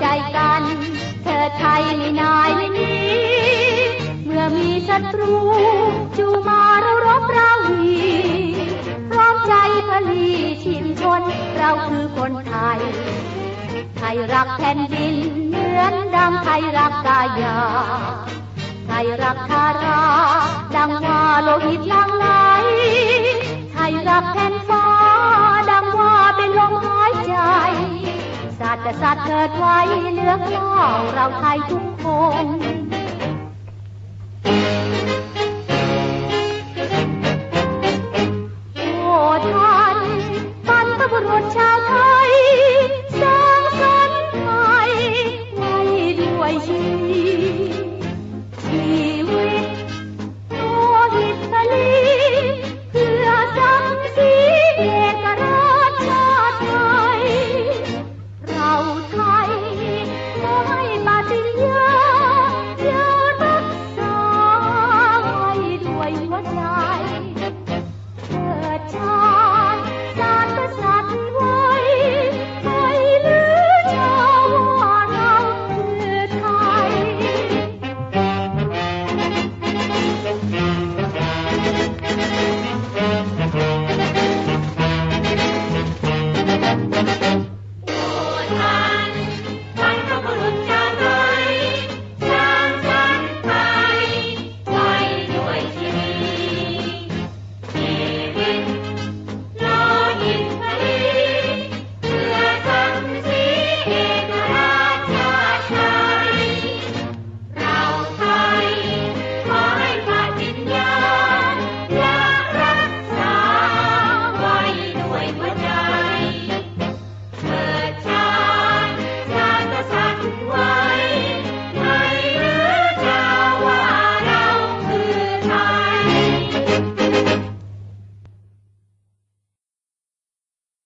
ใจกัน เธอไทยไม่นายไม่นีเมื่อมีศัตรูจูมาเรารบเราวีพร้อมใจผลีชิมชนเราคือคนไทย ไทยรักแผ่นดินเหมือนดังไทยรักกายาไทยรักทาราดังว่าโลหิตลังไหล สัตร์เกิดไว้เลือเล่าเราไทยทุกคน